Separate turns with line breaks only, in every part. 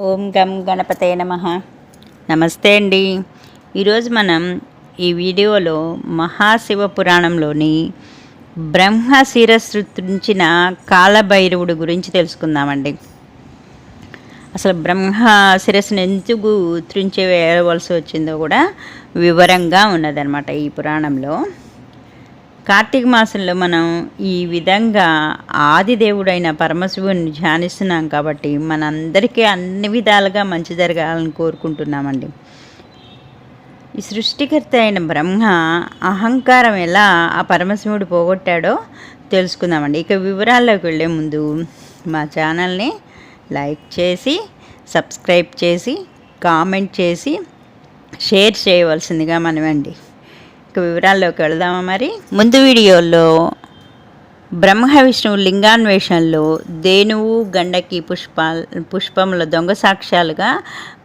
ఓం గం గణపతే నమ. నమస్తే అండి. ఈరోజు మనం ఈ వీడియోలో మహాశివ పురాణంలోని బ్రహ్మ శిరస్సు కాలభైరవుడు గురించి తెలుసుకుందామండి. అసలు బ్రహ్మ శిరస్సును ఎందుకు త్రుంచి వేయవలసి వచ్చిందో కూడా వివరంగా ఉన్నదనమాట ఈ పురాణంలో. కార్తీక మాసంలో మనం ఈ విధంగా ఆదిదేవుడైన పరమశివుని ధ్యానిస్తున్నాం కాబట్టి మనందరికీ అన్ని విధాలుగా మంచి జరగాలని కోరుకుంటున్నామండి. ఈ సృష్టికర్త అయిన బ్రహ్మ అహంకారం ఎలా ఆ పరమశివుడు పోగొట్టాడో తెలుసుకుందామండి. ఇక వివరాల్లోకి వెళ్ళే ముందు మా ఛానల్ని లైక్ చేసి సబ్స్క్రైబ్ చేసి కామెంట్ చేసి షేర్ చేయవలసిందిగా మనమండి ఇక వివరాల్లోకి వెళదామా మరి? ముందు వీడియోలో బ్రహ్మ విష్ణువు లింగాన్వేషణలో దేనువు గండకి పుష్ప పుష్పముల దొంగ సాక్ష్యాలుగా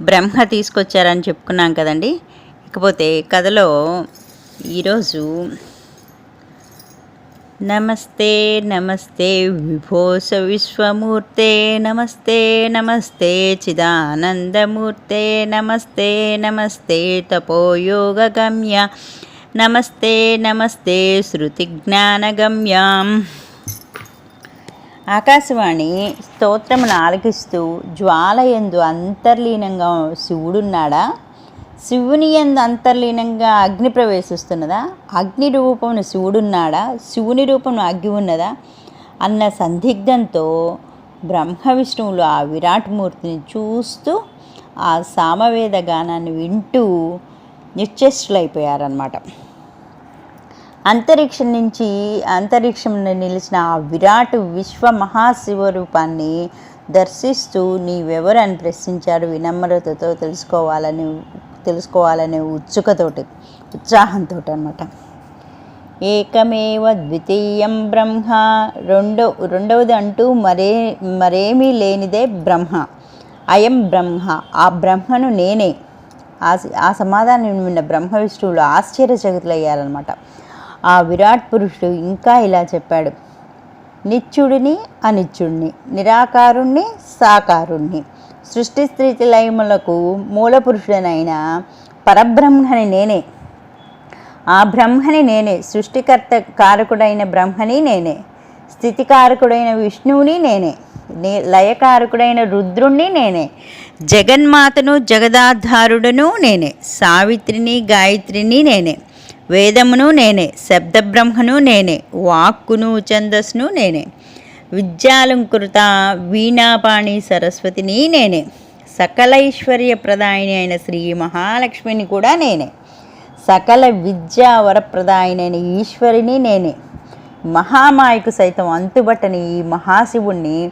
బ్రహ్మ తీసుకొచ్చారని చెప్పుకున్నాం కదండి. ఇకపోతే కథలో ఈరోజు నమస్తే నమస్తే విభోస విశ్వమూర్తే నమస్తే నమస్తే చిదానందమూర్తే నమస్తే నమస్తే తపోయోగగమ్య నమస్తే నమస్తే శృతి శృతిజ్ఞానగమ్యాం. ఆకాశవాణి స్తోత్రమును ఆలకిస్తూ జ్వాలయందు అంతర్లీనంగా శివుడున్నాడా? శివుని ఎందు అంతర్లీనంగా అగ్ని ప్రవేశిస్తున్నదా? అగ్ని రూపమును శివుడున్నాడా? శివుని రూపమును అగ్ని ఉన్నదా? అన్న సందిగ్ధంతో బ్రహ్మ విష్ణువులు ఆ విరాట్ మూర్తిని చూస్తూ ఆ సామవేద గానాన్ని వింటూ నిశ్చేష్టులైపోయారనమాట అంతరిక్షం నుంచి అంతరిక్షంలో నిలిచిన ఆ విరాట్ విశ్వ మహాశివరూపాన్ని దర్శిస్తూ నీవెవరు అని ప్రశ్నించారు వినమ్రతతో తెలుసుకోవాలని తెలుసుకోవాలనే ఉత్సుకతోటి ఉత్సాహంతో అనమాట ఏకమేవ ద్వితీయం బ్రహ్మ రెండో రెండవది అంటూ మరే మరేమీ లేనిదే బ్రహ్మ. అయం బ్రహ్మ. ఆ బ్రహ్మను నేనే. ఆ ఆ సమాధానం విన్న బ్రహ్మ విష్ణువులు ఆశ్చర్యచకితులయ్యారనమాట ఆ విరాట్ పురుషుడు ఇంకా ఇలా చెప్పాడు. నిత్యుడిని అనిత్యుడిని నిరాకారుణ్ణి సాకారుణ్ణి సృష్టి స్థితి లయములకు మూల పురుషుడనైన పరబ్రహ్మని నేనే. ఆ బ్రహ్మని నేనే సృష్టికర్త కారకుడైన బ్రహ్మని నేనే స్థితికారకుడైన విష్ణువుని నేనే. నే లయకారకుడైన రుద్రుణ్ణి నేనే జగన్మాతను జగదాధారుడును నేనే సావిత్రిని గాయత్రిని నేనే వేదమును నేనే శబ్దబ్రహ్మను నేనే వాక్కును ఛందస్సును నేనే విద్యాలంకృత వీణాపాణి సరస్వతిని నేనే సకలైశ్వర్య ప్రదాయిని అయిన శ్రీ మహాలక్ష్మిని కూడా నేనే సకల విద్యా వరప్రదాయినైన ఈశ్వరిని నేనే మహామాయకు సైతం అంతుబట్టని ఈ మహాశివుణ్ణి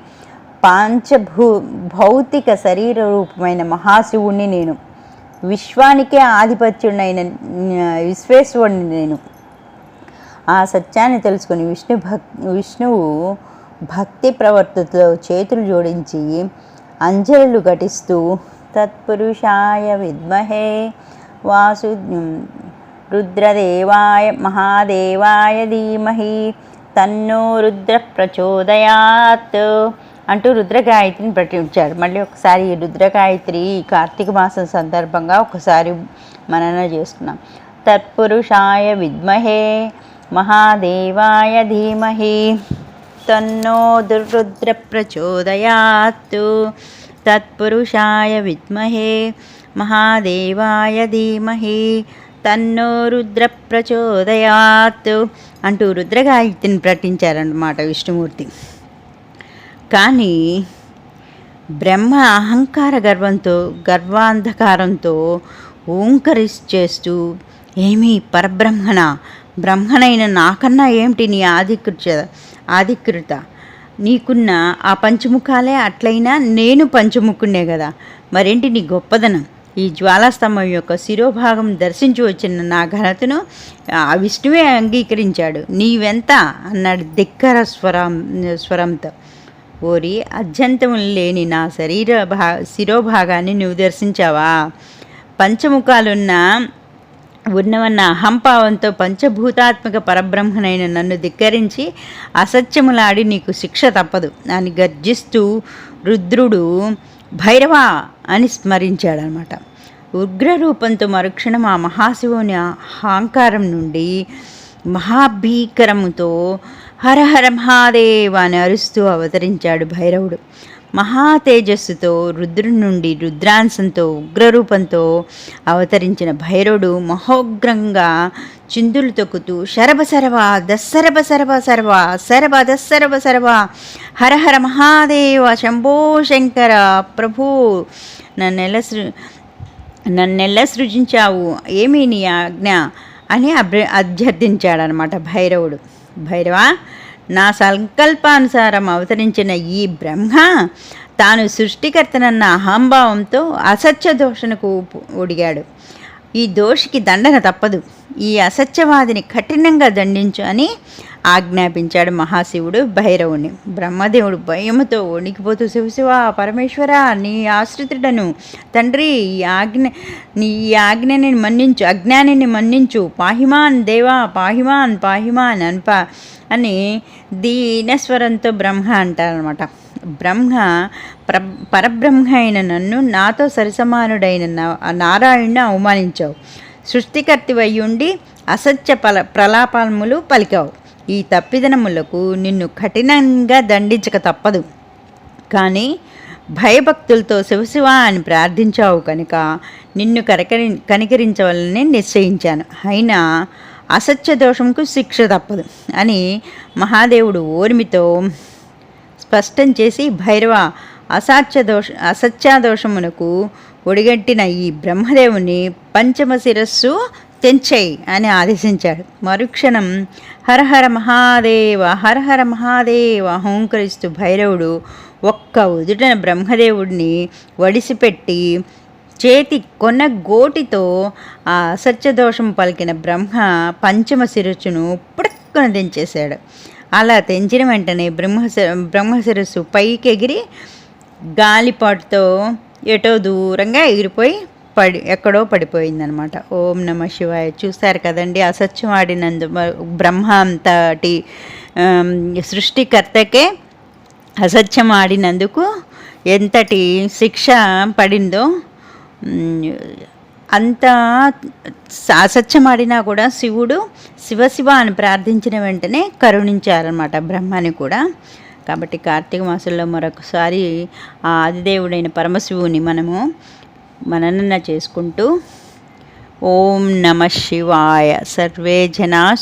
పాంచభూ భౌతిక శరీర రూపమైన మహాశివుణ్ణి నేను. విశ్వానికే ఆధిపత్యుడైన విశ్వేశ్వరుణ్ణి నేను. ఆ సత్యాన్ని తెలుసుకొని విష్ణు భక్ విష్ణువు భక్తి ప్రవర్తతో చేతులు జోడించి అంజలులు ఘటిస్తూ తత్పురుషాయ విద్మహే వాసు రుద్రదేవాయ మహాదేవాయ ధీమహి. తన్నో రుద్ర ప్రచోదయాత్ అంటూ రుద్రగాయత్రిని ప్రకటించారు మళ్ళీ ఒకసారి రుద్రగాయత్రి కార్తీక మాసం సందర్భంగా ఒకసారి మనన చేసుకున్నాం తత్పురుషాయ విద్మహే మహాదేవాయ ధీమహి. తన్నో దుర్రుద్ర ప్రచోదయాత్ తత్పురుషాయ విద్మహే మహాదేవాయ ధీమహి. తన్నో రుద్ర ప్రచోదయాత్ అంటూ రుద్రగాయత్రిని ప్రకటించారన్నమాట విష్ణుమూర్తి. కానీ బ్రహ్మ అహంకార గర్వంతో గర్వాంధకారంతో ఓంకరిచేస్తూ ఏమీ పరబ్రహ్మణ బ్రహ్మనైన నాకన్నా ఏమిటి నీ ఆధికృత ఆధికృత? నీకున్న ఆ పంచముఖాలే అట్లయినా నేను పంచముఖునే కదా మరేంటి నీ గొప్పదనం? ఈ జ్వాలాస్తంభం యొక్క శిరోభాగం దర్శించి వచ్చిన నా ఘనతను ఆ విష్ణువే అంగీకరించాడు. నీవెంత? అన్నాడు ధిక్కర స్వరం స్వరంతో. ఓరి అత్యంతం లేని నా శరీర భా శిరోభాగాన్ని నువ్వు దర్శించావా? పంచముఖాలున్న ఉన్నవన్న అహంభావంతో పంచభూతాత్మక పరబ్రహ్మనైన నన్ను ధిక్కరించి అసత్యములాడి నీకు శిక్ష తప్పదు అని గర్జిస్తూ రుద్రుడు భైరవ అని స్మరించాడనమాట. ఉగ్రరూపంతో మరుక్షణం ఆ మహాశివుని అహంకారం నుండి మహాభీకరముతో హరహర మహాదేవ అని అరుస్తూ అవతరించాడు భైరవుడు. మహా తేజస్సుతో రుద్రుడి నుండి రుద్రాంశంతో ఉగ్రరూపంతో అవతరించిన భైరవుడు మహోగ్రంగా చిందులు తొక్కుతూ శరభ శరభ దశరభ సరవ సర్వ శరభ దశరభ శరభ హరహర మహాదేవ శంభో శంకర ప్రభు నన్నెల సృ నన్నెల్ల సృజించావు ఏమీ నీ ఆజ్ఞ? అని అభ్య అభ్యర్థించాడనమాట భైరవుడు. భైరవ నా సంకల్పానుసారం అవతరించిన ఈ బ్రహ్మ తాను సృష్టికర్తనన్న అహంభావంతో అసత్య దోషణకు ఒడిగాడు. ఈ దోషికి దండన తప్పదు. ఈ అసత్యవాదిని కఠినంగా దండించు అని ఆజ్ఞాపించాడు మహాశివుడు భైరవుని. బ్రహ్మదేవుడు భయముతో వణికిపోతూ శివశివ పరమేశ్వర నీ ఆశ్రితుడను. తండ్రి ఈ ఆజ్ఞ నీ ఈ ఆజ్ఞని మన్నించు అజ్ఞానిని మన్నించు. పాహిమాన్ దేవా పాహిమాన్ పాహిమాన్ అన్ప అని దీనస్వరంతో బ్రహ్మ అంటారనమాట బ్రహ్మ ప్ర పరబ్రహ్మ అయిన నన్ను నాతో సరిసమానుడైన నారాయణ్ణి అవమానించావు. సృష్టికర్తి వయ్యుండి అసత్య పల ప్రలాపములు పలికావు. ఈ తప్పిదనములకు నిన్ను కఠినంగా దండించక తప్పదు. కానీ భయభక్తులతో శివశివ అని ప్రార్థించావు కనుక నిన్ను కరకరి కనికరించవాలని నిశ్చయించాను. అయినా అసత్య దోషంకు శిక్ష తప్పదు అని మహాదేవుడు ఓర్మితో స్పష్టం చేసి భైరవ అసాధ్య దోష అసత్యాదోషమునకు ఒడిగట్టిన ఈ బ్రహ్మదేవుని పంచమ శిరస్సు తెంచేయి అని ఆదేశించాడు. మరుక్షణం హరహర మహాదేవ హరహర మహాదేవ హోంకరిస్తూ భైరవుడు ఒక్క ఉదుటన బ్రహ్మదేవుడిని వడిసిపెట్టి చేతి కొన గోటితో ఆ అసత్యదోషం పలికిన బ్రహ్మ పంచమ శిరస్సును పుడక్కున తెంచేశాడు. అలా తెంచిన వెంటనే బ్రహ్మ బ్రహ్మ శిరస్సు పైకి ఎగిరి గాలిపాటుతో ఎటో దూరంగా ఎగిరిపోయి పడి ఎక్కడో పడిపోయిందనమాట. ఓం నమ శివాయ. చూశారు కదండి అసత్యం ఆడినందు బ్రహ్మ అంతటి సృష్టికర్తకే అసత్యం ఆడినందుకు ఎంతటి శిక్ష పడిందో అంత అసత్యమాడినా కూడా శివుడు శివశివ అని ప్రార్థించిన వెంటనే కరుణించారనమాట బ్రహ్మని కూడా. కాబట్టి కార్తీక మాసంలో మరొకసారి ఆ ఆదిదేవుడైన పరమశివుని మనము మననన చేసుకుంటూ ఓం నమ శివాయ. సర్వే జనా